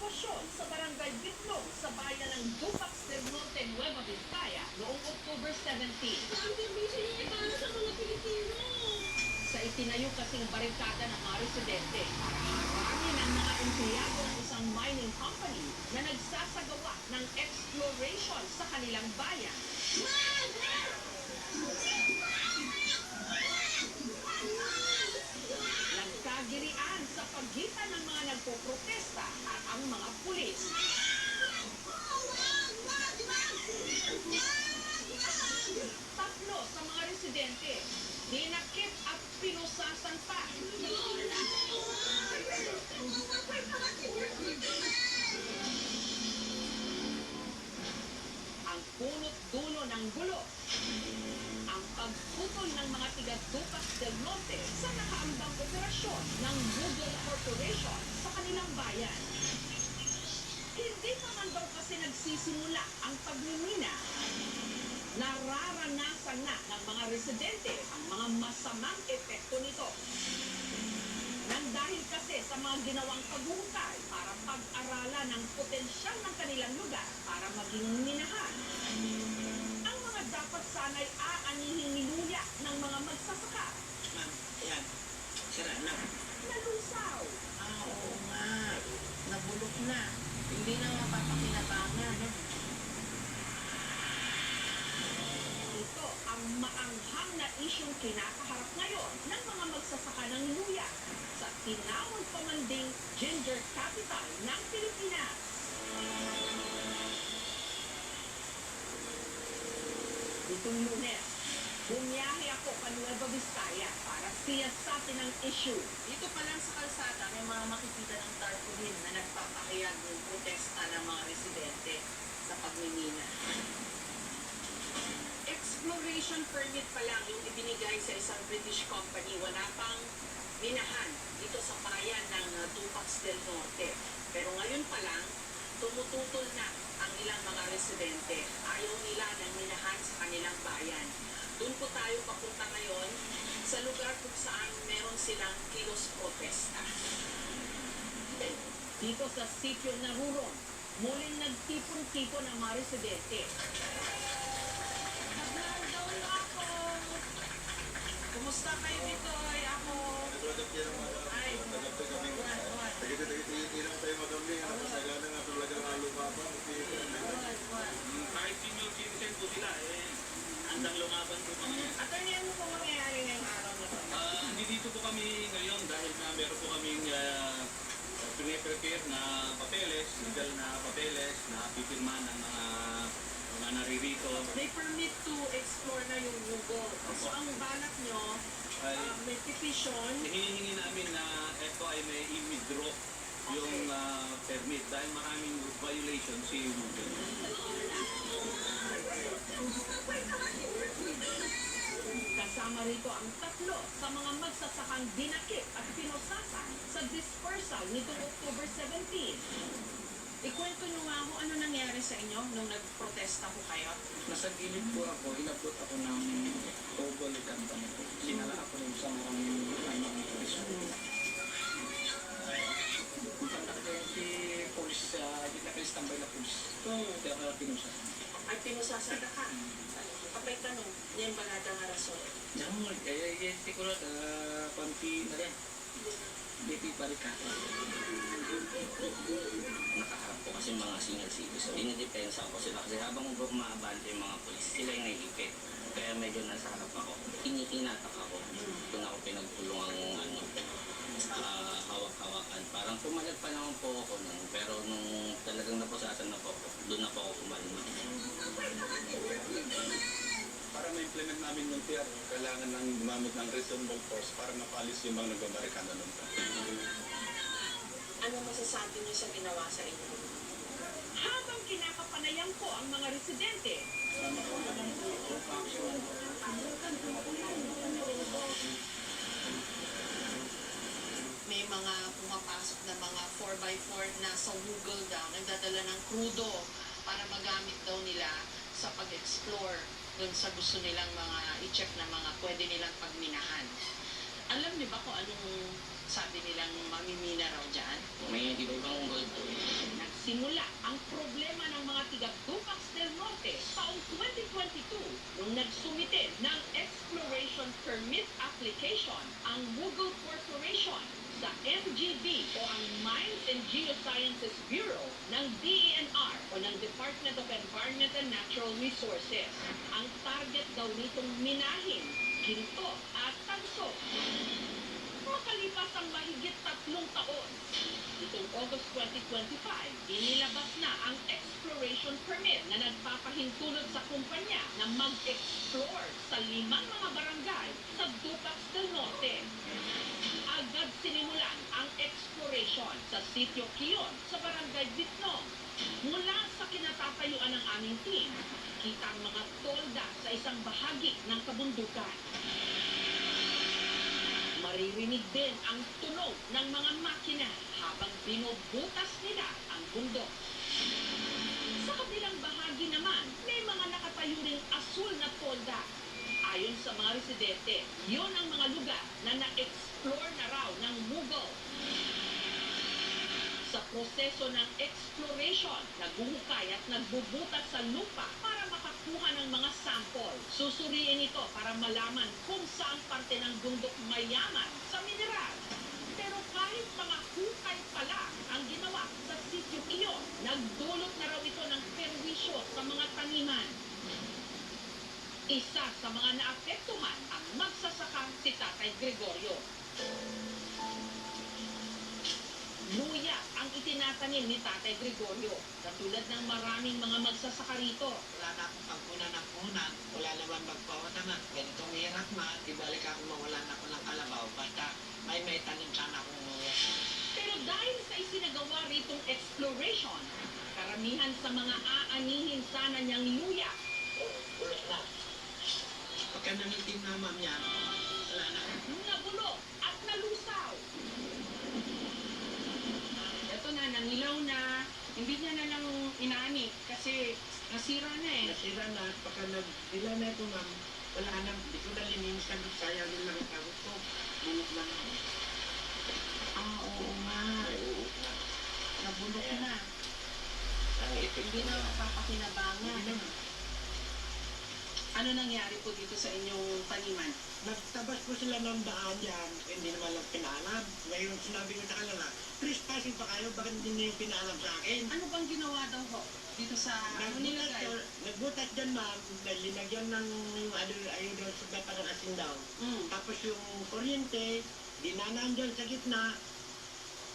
sitwasyon sa barangay Bitlog sa bayan ng Dupax del Norte, Nueva Vizcaya noong October 17. Ang servisyo niyo para sa mga Pilipino. Sa itinayo kasing barikada ng mga residente harangin ang mga empleyado ng isang mining company na nagsasagawa ng exploration sa kanilang bayan. Nagkagirian sa pagitan ng mga nagpoprotesta at ang mga pulis. Sa mga ginawang paghuhukay para pag-aralan ng potensyal ng kanilang lugar para maging minahan. Ang mga dapat sana'y aanihin niluya ng mga magsasaka. Ma'am, ayan. Sira na. Nalusaw. Ah, oo nga. Nabulok na. Hindi na mapapakinabangan. Ito ang maanghang na isyong kinakaharap ngayon ng mga magsasaka ng luya tinawag pa man ding ginger capital ng Pilipinas. Itong lunes, bumiyahe ako pa Nueva Vizcaya para siyasatin ang issue. Dito pa lang sa kalsada, may mga makikita ng tarpaulin na nagpapahayag ng protesta ng mga residente sa pagmimina. Exploration permit pa lang yung ibinigay sa isang British company. Wala pang minahan dito sa bayan ng uh, Tupac del Norte. Pero ngayon pa lang, tumututol na ang ilang mga residente. Ayaw nila ng minahan sa kanilang bayan. Doon po tayo papunta ngayon sa lugar kung saan meron silang kilos protesta. Dito sa sitio Narurong, muling nagtipon-tipon ang mga residente. Naglaldaw na ako. Kumusta kayo dito? Kahit senior citizen po sila, eh, handang lumaban po kami. Attorney, ano po mangyayari ngayong araw na to? Ah, hindi dito po kami ngayon dahil na meron po kaming uh, prepare na papeles, legal na papeles na pipirma ng mga mga naririto. They permit to explore na yung Google. So, ang balak nyo, Ay, uh, may petition, hinihingi namin na ito ay may i-withdraw yung ah, permit dahil maraming violation si Google. kasama rito ang tatlo sa mga magsasakang dinakip at pinusasan sa dispersal nitong October 17. Ikwento nyo nga ako ano nangyari sa inyo nung nagprotesta ko kayo. Nasa gilid po ako, inabot ako ng togol company po. Sinala ako ng isang ano, pulis po. Punta ko yung si pulis, uh, di na kayo standby na. Hmm. Kaya kaya pinusa. Ay pinusasan ka ka. Kapag tanong, yan ba nga rason? Yang, kaya yung tikulat, uh, konti na rin. BP pa rin ka. nakaharap ko kasi mga senior citizen. Dinidepensa ko sila kasi habang umaabante yung mga polis, sila yung nailipit. Kaya medyo nasa harap ako. Tinitinatak ako. Doon ako pinagtulungan ano, ah, hawak-hawakan. Parang pumalag pa naman po ako nun. Pero nung talagang napusasan na po ako, doon na po ako kumalma. Para ma-implement namin yung TR, kailangan nang gumamit ng reasonable force para mapalis yung mga nagbabarikada nun. Ano masasabi niyo sa ginawa sa inyo? Habang kinakapanayan ko ang mga residente, may mga pumapasok na mga 4x4 na sa Google daw, nagdadala ng krudo para magamit daw nila sa pag-explore dun sa gusto nilang mga i-check na mga pwede nilang pagminahan. Alam niyo ba kung anong sabi nilang mamimina raw dyan. May iba-ibang gold po. Nagsimula ang problema ng mga tiga Dupax del Norte taong 2022 nung nagsumite ng Exploration Permit Application ang Google Corporation sa MGB o ang Mines and Geosciences Bureau ng DENR o ng Department of Environment and Natural Resources. Ang target daw nitong minahin, ginto at tanso. Makalipas ang mahigit tatlong taon, Itong August 2025, inilabas na ang exploration permit na nagpapahintulot sa kumpanya na mag-explore sa limang mga barangay sa Dupax del Norte. Agad sinimulan ang exploration sa sitio Kion sa barangay Bitnong. Mula sa kinatatayuan ng aming team, kita ang mga tolda sa isang bahagi ng kabundukan. Maririnig din ang tunog ng mga makina habang binubutas nila ang bundok. Sa kabilang bahagi naman, may mga nakatayo ring asul na tolda. Ayon sa mga residente, yon ang mga lugar na na-explore na raw ng Google. Sa proseso ng exploration, naguhukay at nagbubutas sa lupa para makakuha ng mga sample. Susuriin ito para malaman kung saan parte ng bundok mayaman sa mineral. Pero kahit mga hukay pala ang ginawa sa sityo iyon, nagdulot na raw ito ng perwisyo sa mga taniman. Isa sa mga naapektuhan ang magsasaka si Tatay Gregorio. Luya ang itinatanim ni Tatay Gregorio. Katulad ng maraming mga magsasaka rito. wala na akong pagkunan ng punan, wala naman magpawataman. Ganitong hirap man, di balik ako mawalan ako ng kalabaw, basta may may tanim sana akong luya. Pero dahil sa isinagawa ritong exploration, karamihan sa mga aanihin sana niyang luya Wala na. Pagka nangitim na ma'am yan, wala na. nabulok at nalusaw. Ito na, nangilaw na, hindi niya na lang inaani kasi nasira na eh. Nasira na, pagka nagdila na ito ma'am, wala na, di ko na lininisan, sayang din lang ang pagod ko. Bulok lang ako. Ah, oo nga. Nabulok na. Ang ipit Hindi na papakinabangan. Hindi naman. Ano nangyari po dito sa inyong taniman? Nagtabas po sila ng daan yan, hindi naman lang pinaalam. Ngayon sinabi ko sa kanila, trespassing pa kayo, bakit hindi niyo pinaalam sa akin? Ano bang ginawa daw ho dito sa ano Nagbutas, nilagay? ko- nagbutas dyan ma'am, dahil linagyan ng yung ano, ayun daw sa parang asin daw. Mm. Tapos yung kuryente, dinanaan dyan sa gitna,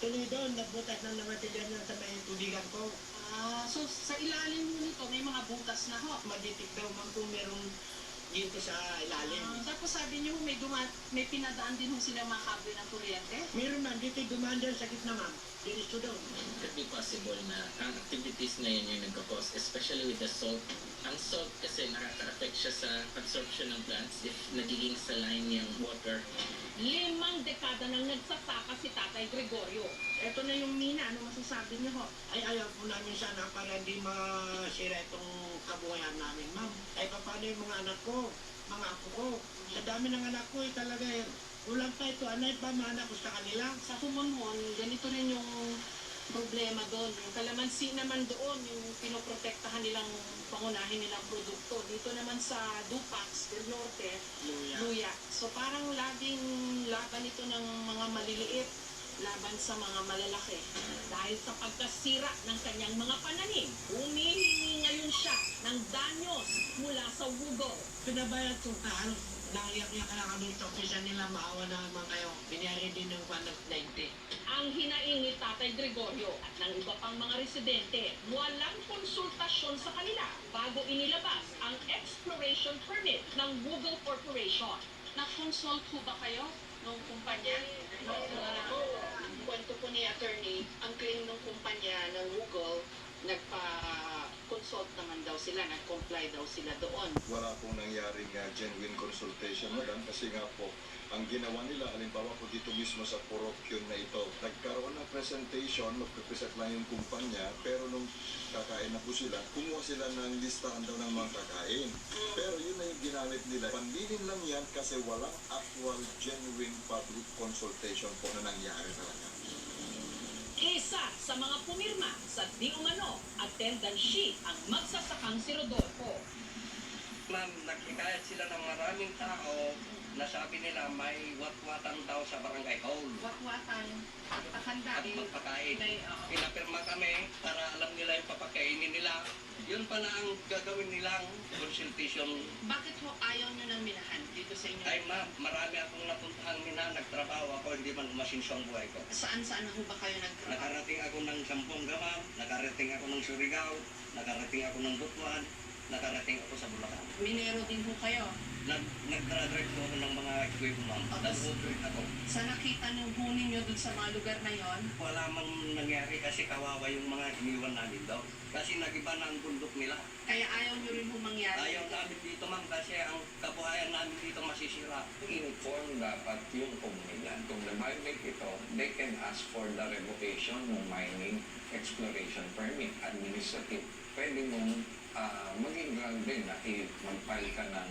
tuloy doon, nagbutas ng namatilyan yan sa may tubigan ko. Ah, so sa ilalim nito may mga butas na ho. Maditik daw ma'am kung merong dito sa ilalim. Ah, tapos sabi niyo may duma may pinadaan din ho sila mga kable ng kuryente. Meron man, dito dumaan dyan sa gitna ma'am. Diretso daw. could be possible na ang activities na yun yung nagkakos, especially with the salt. Ang salt kasi nakaka-affect siya sa absorption ng plants if nagiging saline yung water. Limang dekada nang nagsasaka si Tatay Gregorio. Ito na yung mina. Ano masasabi niyo ho? Ay ayaw po namin sana para hindi masira itong kabuhayan namin ma'am. Ay paano yung mga anak ko, mga apo ko. Sa dami ng anak ko, eh, talaga eh, kulang pa ito. Anay pa mana ko sa kanila. Sa Humonhon, ganito rin yung problema doon. Yung kalamansi naman doon, yung pinoprotektahan nilang pangunahin nilang produkto. Dito naman sa Dupax del Norte, Luya. luya. So parang laging laban ito ng mga maliliit laban sa mga malalaki. Dahil sa pagkasira ng kanyang mga pananim, humihingi ngayon siya ng danyos mula sa Google. Pinabayad ko na halos nangiyak-iyak na kami sa opisya nila. Maawa na naman kayo. Biniyari din ng 190. Ang hinaing ni Tatay Gregorio at ng iba pang mga residente, walang konsultasyon sa kanila bago inilabas ang exploration permit ng Google Corporation. Na-consult po ba kayo nung kumpanya? Kwento po ni attorney, ang claim ng kumpanya ng Google, nagpa nag-consult naman daw sila, nag-comply daw sila doon. wala pong nangyaring uh, genuine consultation madam kasi nga po ang ginawa nila halimbawa po dito mismo sa Porokyon na ito nagkaroon ng presentation magpipresent lang yung kumpanya pero nung kakain na po sila kumuha sila ng listahan daw ng mga kakain. Pero yun na yung ginamit nila. Panlilin lang yan kasi walang actual genuine public consultation po na nangyari talaga Isa sa mga pumirma sa di umano attendance sheet ang magsasakang si Rodolfo. Ma'am, nagkikayat sila ng maraming tao na sabi nila may watwatan daw sa barangay hall Wakwatan, paghanda at magpakain. May, oo. Pinapirma kami para alam nila yung papakainin nila. Yun pa na ang gagawin nilang consultation. Bakit ho ayaw nyo ng minahan dito sa inyo? Ay ma'am, marami akong napuntahan mina, nagtrabaho ako, hindi man umasinso ang buhay ko. Saan-saan ho ba kayo nagtrabaho? Nakarating ako ng Zamboanga ma'am, nakarating ako ng Surigao, nakarating ako ng Butuan, nakarating ako sa Bulacan. Minero din ho kayo. Nag, nagdra-drive po ako ng mga equipment ma'am. Oh, Nag-operate ako. Sa nakita ng ho ninyo dun sa mga lugar na yon, Wala mang nangyari kasi kawawa yung mga iniwan namin daw. Kasi nagiba na ang bundok nila. kaya ayaw nyo rin ho mangyari. Ayaw namin dito ma'am kasi ang kabuhayan namin dito masisira. inform dapat yung komunidad. Kung na-violate ito, they can ask for the revocation ng mining exploration permit, administrative. Pwede mong ah, maging ground din na i- mag-file ka ng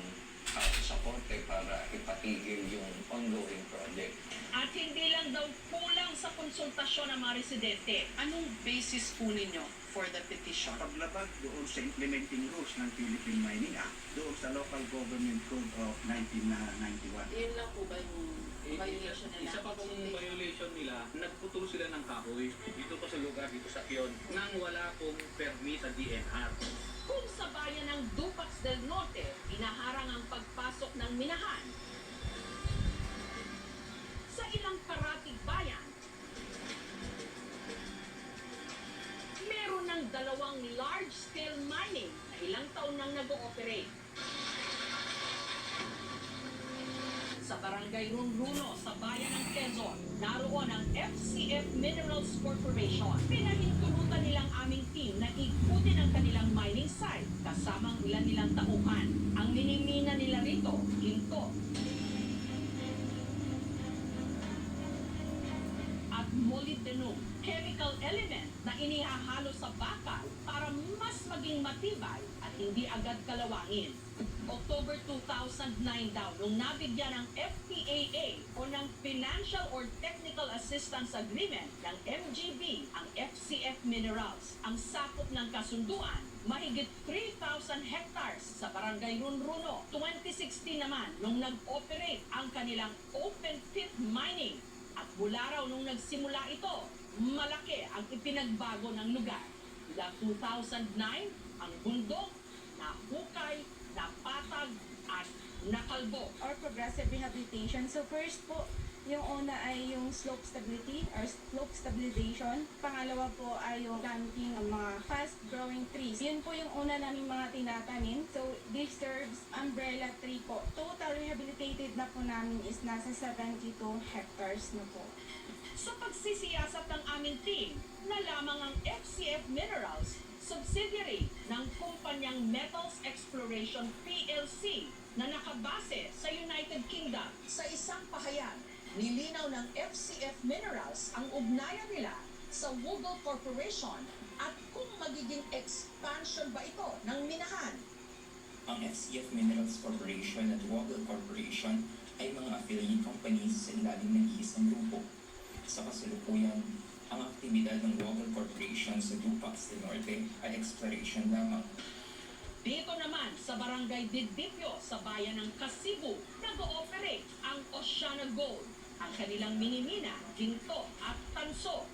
uh, sa korte para ipatigil yung ongoing project. At hindi lang daw kulang sa konsultasyon ng mga residente. Anong basis po ninyo for the petition? paglabag doon sa implementing rules ng Philippine Mining Act, doon sa Local Government Code of 1991. Yun lang po ba yung Eh, violation isa, nila? isa pa pong violation nila, nagputol sila ng kahoy dito pa sa lugar, dito sa Kion, nang wala pong permit sa DNR. Kung sa bayan ng Dupax del Norte, inaharang ang pagpasok ng minahan. Sa ilang parating bayan, meron ng dalawang large-scale mining na ilang taon nang nag-ooperate. Sa barangay Runruno sa bayan ng Quezon, naroon ang FCF Minerals Corporation. Pinahintulutan nilang aming team na ikutin ang kanilang mining site kasamang ilan nilang tauhan. Ang minimina nila rito, ginto. At molybdenum, chemical element na inihahalo sa bakal para mas maging matibay at hindi agad kalawangin. October 2009 daw nung nabigyan ng FPAA o ng Financial or Technical Assistance Agreement ng MGB ang FCF Minerals. Ang sakop ng kasunduan, mahigit 3,000 hectares sa Barangay Runruno. 2016 naman nung nag-operate ang kanilang open pit mining at mula raw nung nagsimula ito, malaki ang ipinagbago ng lugar. Mula 2009, ang bundok, nahukay, napatag, at nakalbo. or progressive rehabilitation. So first po, yung una ay yung slope stability or slope stabilization. Pangalawa po ay yung planting ng mga fast-growing trees. Yun po yung una naming mga tinatanim. So this serves umbrella tree po. Total rehabilitated na po namin is nasa 72 hectares na po. Sa pagsisiyasat ng aming team, na lamang ang FCF Minerals, subsidiary ng kumpanyang Metals Exploration PLC na nakabase sa United Kingdom. Sa isang pahayag, nilinaw ng FCF Minerals ang ugnayan nila sa Woogle Corporation at kung magiging expansion ba ito ng minahan. Ang FCF Minerals Corporation at Woggle Corporation ay mga affiliate companies sa ilalim ng iisang grupo. Sa kasalukuyan, ang aktibidad ng Woggle Corporation sa Dupax del Norte ay exploration lamang. Dito naman sa Barangay Didipio sa bayan ng Kasibu, nag-ooperate ang Oceana Gold. Ang kanilang minimina, ginto at tanso.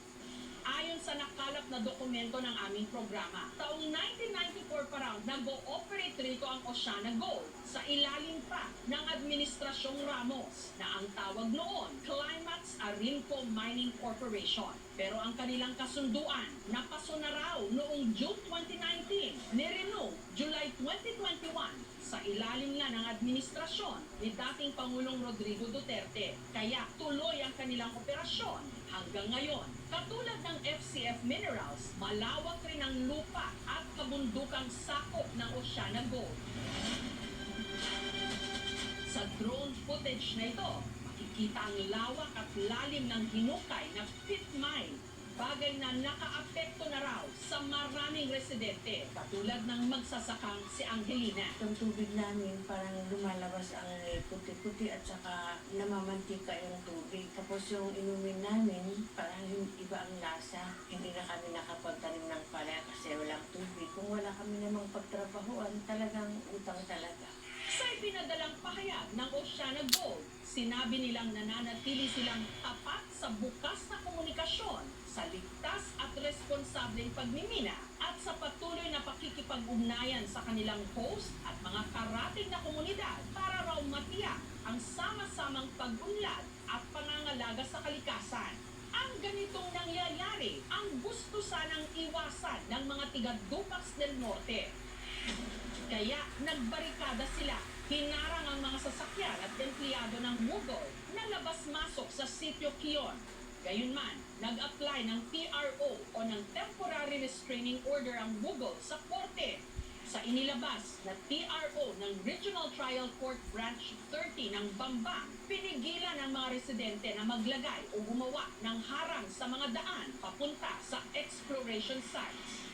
Ayon sa nakalap na dokumento ng aming programa, taong 1994 pa raw nag-ooperate rito ang Oceana Gold sa ilalim pa ng Administrasyong Ramos na ang tawag noon Climax Arinco Mining Corporation. Pero ang kanilang kasunduan, napaso na raw noong June 2019, nirenew July 2021 sa ilalim nga ng administrasyon ni dating Pangulong Rodrigo Duterte. Kaya tuloy ang kanilang operasyon hanggang ngayon. Katulad ng FCF Minerals, malawak rin ang lupa at kabundukang sakop ng Oceana Gold. Sa drone footage na ito, makikita ang lawak at lalim ng hinukay na pit mine. Bagay na nakaapekto na raw sa maraming residente, katulad ng magsasakang si Angelina. Yung tubig namin parang lumalabas ang eh, puti-puti at saka namamantika yung tubig. Tapos yung inumin namin parang iba ang lasa. Hindi na kami nakapagtanim ng palaya kasi walang tubig. Kung wala kami namang pagtrabahuan, talagang utang talaga. Sa ipinadalang pahayag ng Oceana Gold, sinabi nilang nananatili silang tapat sa bukas na komunikasyon, sa ligtas at responsableng pagmimina, at sa patuloy na pakikipag-ugnayan sa kanilang host at mga karating na komunidad para raw matiyak ang sama-samang pag-unlad at pangangalaga sa kalikasan. Ang ganitong nangyayari ang gusto sanang iwasan ng mga tiga Dupax del Norte. Kaya nagbarikada sila. Hinarang ang mga sasakyan at empleyado ng Google na labas-masok sa sitio Kion. Gayunman, nag-apply ng PRO o ng Temporary Restraining Order ang Google sa korte. Sa inilabas na TRO ng Regional Trial Court Branch 30 ng Bamba, pinigilan ang mga residente na maglagay o gumawa ng harang sa mga daan papunta sa exploration sites.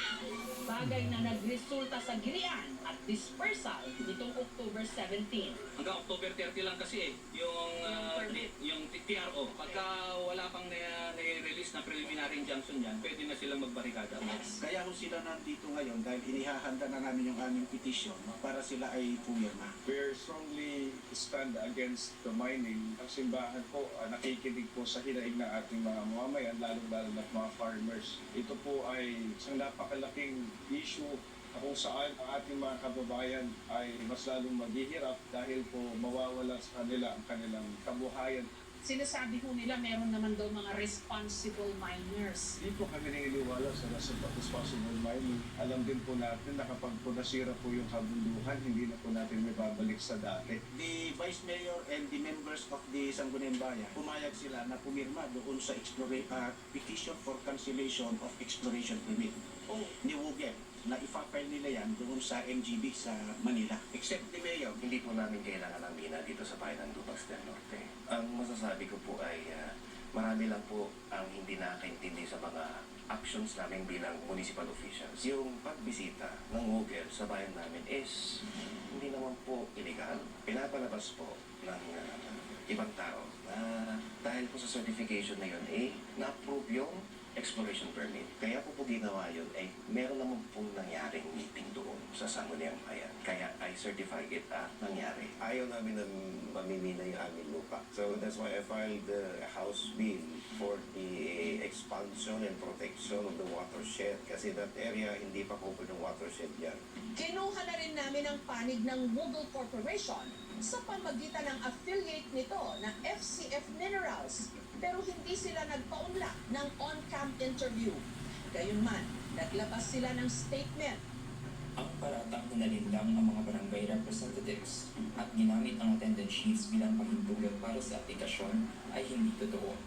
Bagay na nagresulta sa gilian at dispersal nitong October 17. Hanggang October 30 lang kasi eh, yung, ah, yung TRO. Pagka wala pang na- nai-release na preliminary injunction dyan, pwede na silang magbarikada. Kaya kung sila nandito ngayon dahil inihahanda na namin yung aming petisyon para sila ay pumirma. We strongly stand against the mining. Ang simbahan po ah, nakikinig po sa hinaing ng ating mga mamamayan, lalong-lalo na mga farmers. Ito po ay isang napakalaking issue kung saan ang ating mga kababayan ay mas lalong maghihirap dahil po mawawala sa kanila ang kanilang kabuhayan. Sinasabi ho nila meron naman daw mga responsible miners. Hindi po kami naniniwala sa res- responsible mining. Alam din po natin na kapag po nasira po yung kabunduhan, hindi na po natin may babalik sa dati. The Vice Mayor and the members of the Sangguniang Bayan, pumayag sila na pumirma doon sa explora- ah, petition for cancellation of exploration permit o ni Wugem na ipa-file nila yan doon sa MGB sa Manila. Except the Mayor, Hindi po namin kailangan ng mina dito sa bayan ng Dupax del Norte. Ang masasabi ko po ay ah, marami lang po ang hindi nakakaintindi sa mga actions namin bilang municipal officials. Yung pagbisita ng Google sa bayan namin is hindi naman po illegal. Pinapalabas po ng ah, ibang tao na dahil po sa certification na yun, eh, na-approve yung exploration permit. Kaya po po ginawa yun, eh, meron naman pong nangyaring meeting doon sa Sangguniang Bayan. Kaya I certify it at nangyari. ayaw namin na mamimina yung aming lupa. So that's why I filed the House Bill for the expansion and protection of the watershed. Kasi that area, hindi pa covered ng watershed yan. Kinuha na rin namin ang panig ng Google Corporation sa pamagitan ng affiliate nito na FCF Minerals pero hindi sila nagpaunlak ng on-cam interview. Gayunman, naglabas sila ng statement Ang paratang hinalinlang ang mga barangay representatives at ginamit ang attendance sheets bilang pahintulot para sa aplikasyon ay hindi totoo.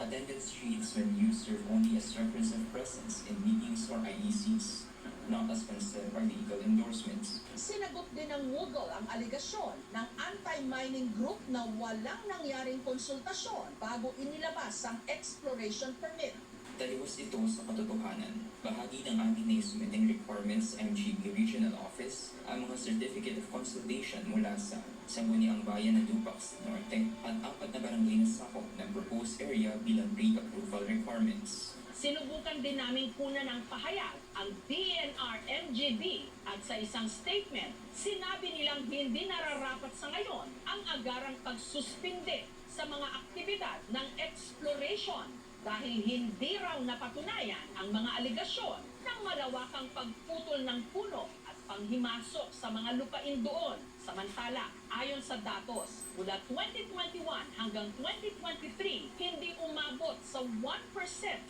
Attendance sheets when used serve only as reference of presence in meetings or IECs, not as consent or legal endorsements. Sinagot din ng Google ang aligasyon ng anti-mining group na walang nangyaring konsultasyon bago inilabas ang exploration permit. Taliwas ito sa katotohanan. Bahagi ng amin na requirements MGB Regional Office ang mga Certificate of Consultation mula sa Sangguniang Bayan ng Dupax Norte at apat na barangay na sakop ng proposed area bilang pre-approval requirements. Sinubukan din namin kunan ng pahayag ang DNR MGB at sa isang statement, sinabi nilang hindi nararapat sa ngayon ang agarang pagsuspinde sa mga aktibidad ng exploration dahil hindi raw napatunayan ang mga aligasyon ng malawakang pagputol ng puno at panghimasok sa mga lupain doon. Samantala, ayon sa datos, mula 2021 hanggang 2023, hindi umabot sa 1%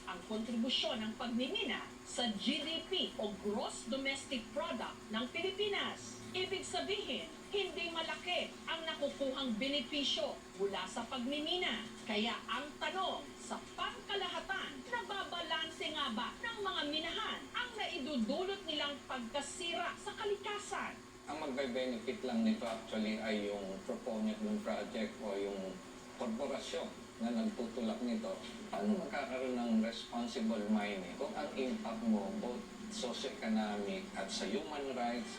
ang kontribusyon ng pagmimina sa GDP o Gross Domestic Product ng Pilipinas. Ibig sabihin, hindi malaki ang nakukuhang benepisyo mula sa pagmimina. Kaya ang tanong, sa pangkalahatan, nababalanse nga ba ng mga minahan ang naidudulot nilang pagkasira sa kalikasan? Ang magbe-benefit lang nito actually ay yung proponent ng project o yung korporasyon na nagtutulak nito. Paano magkakaroon ng responsible mining kung ang impact mo both socio-economic at sa human rights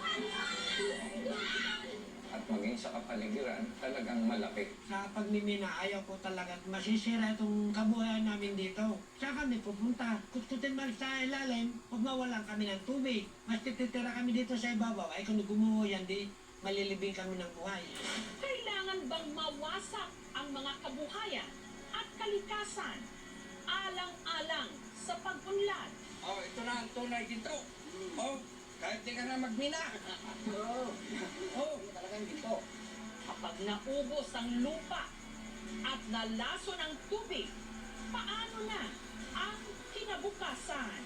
at maging sa kapaligiran talagang malaki. Sa pagmimina, ayaw ko talaga at masisira itong kabuhayan namin dito. Saan kami pupunta? Kutkutin man sa ilalim, huwag mawalan kami ng tubig. Mas titira kami dito sa ibabaw, ay kung gumuho yan, di malilibing kami ng buhay. Kailangan bang mawasak ang mga kabuhayan at kalikasan alang-alang sa pag-unlad? Oh, ito na ang tunay dito. Oh, kahit di ka na magmina. Oo. Oh, talagang dito. Kapag naubos ang lupa at nalason ang tubig, paano na ang kinabukasan?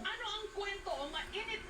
Ano ang kwento o mainit